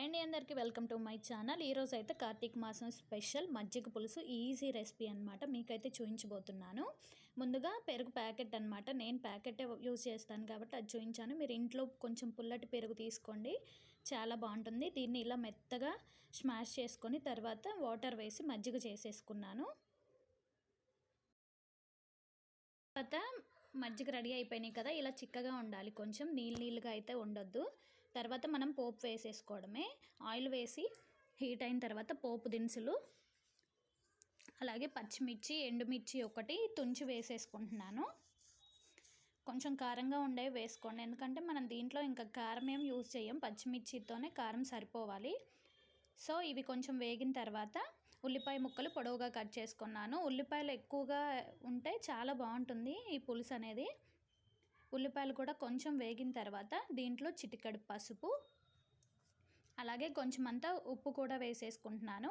Hi అండి అందరికీ. Welcome to my channel ఈరోజు అయితే కార్తీక మాసం స్పెషల్ మజ్జిగ పులుసు ఈజీ రెసిపీ అనమాట మీకైతే చూపించబోతున్నాను ముందుగా పెరుగు ప్యాకెట్ అనమాట నేను ప్యాకెట్ యూజ్ చేస్తాను కాబట్టి అది చూపించాను మీరు ఇంట్లో కొంచెం పుల్లటి పెరుగు తీసుకోండి. చాలా బాగుంటుంది. దీన్ని ఇలా మెత్తగా స్మాష్ చేసుకొని తర్వాత వాటర్ వేసి మజ్జిగ చేసేసుకున్నాను. తర్వాత మజ్జిగ రెడీ అయిపోయినాయి కదా. ఇలా చిక్కగా ఉండాలి కొంచెం. నీళ్ళు నీళ్ళుగా అయితే ఉండొద్దు. తర్వాత మనం పోపు వేసేసుకోవడమే. ఆయిల్ వేసి హీట్ అయిన తర్వాత పోపు దినుసులు అలాగే పచ్చిమిర్చి ఎండుమిర్చి ఒకటి తుంచి వేసేసుకుంటున్నాను. కొంచెం కారంగా ఉండేవి వేసుకోండి. ఎందుకంటే మనం దీంట్లో ఇంకా కారం ఏం యూజ్ చేయం. పచ్చిమిర్చితోనే కారం సరిపోవాలి. సో ఇవి కొంచెం వేగిన తర్వాత ఉల్లిపాయ ముక్కలు పొడవుగా కట్ చేసుకున్నాను. ఉల్లిపాయలు ఎక్కువగా ఉంటే చాలా బాగుంటుంది ఈ పులుసు అనేది. ఉల్లిపాయలు కూడా కొంచెం వేగిన తర్వాత దీంట్లో చిటికడు పసుపు అలాగే కొంచెం అంతా ఉప్పు కూడా వేసేసుకుంటున్నాను.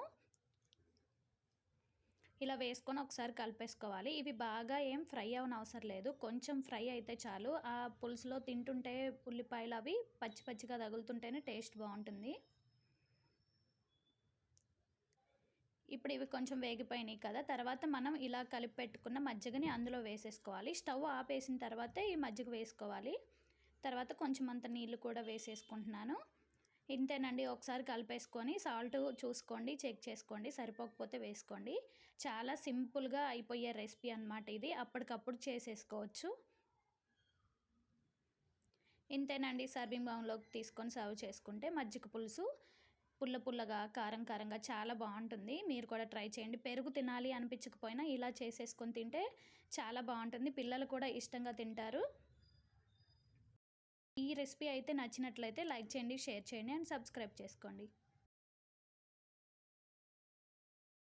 ఇలా వేసుకొని ఒకసారి కలిపేసుకోవాలి. ఇవి బాగా ఏం ఫ్రై అవన అవసరం లేదు. కొంచెం ఫ్రై అయితే చాలు. ఆ పులుసులో తింటుంటే ఉల్లిపాయలు అవి పచ్చి పచ్చిగా తగులుతుంటేనే టేస్ట్ బాగుంటుంది. ఇప్పుడు ఇవి కొంచెం వేగిపోయినాయి కదా తర్వాత మనం ఇలా కలిపి పెట్టుకున్న మజ్జిగని అందులో వేసేసుకోవాలి. స్టవ్ ఆపేసిన తర్వాతే ఈ మజ్జిగ వేసుకోవాలి. తర్వాత కొంచెం అంత నీళ్ళు కూడా వేసేసుకుంటున్నాను. ఇంతేనండి ఒకసారి కలిపేసుకొని సాల్ట్ చూసుకోండి చెక్ చేసుకోండి సరిపోకపోతే వేసుకోండి. చాలా సింపుల్గా అయిపోయే రెసిపీ అనమాట ఇది. అప్పటికప్పుడు చేసేసుకోవచ్చు. ఇంతేనండి సర్వింగ్ బౌన్లోకి తీసుకొని సర్వ్ చేసుకుంటే మజ్జిగ పులుసు పుల్ల పుల్లగా కారం కారంగా చాలా బాగుంటుంది. మీరు కూడా ట్రై చేయండి. పెరుగు తినాలి అనిపించకపోయినా ఇలా చేసేసుకొని తింటే చాలా బాగుంటుంది. పిల్లలు కూడా ఇష్టంగా తింటారు. ఈ రెసిపీ అయితే నచ్చినట్లయితే లైక్ చేయండి షేర్ చేయండి అండ్ సబ్స్క్రైబ్ చేసుకోండి.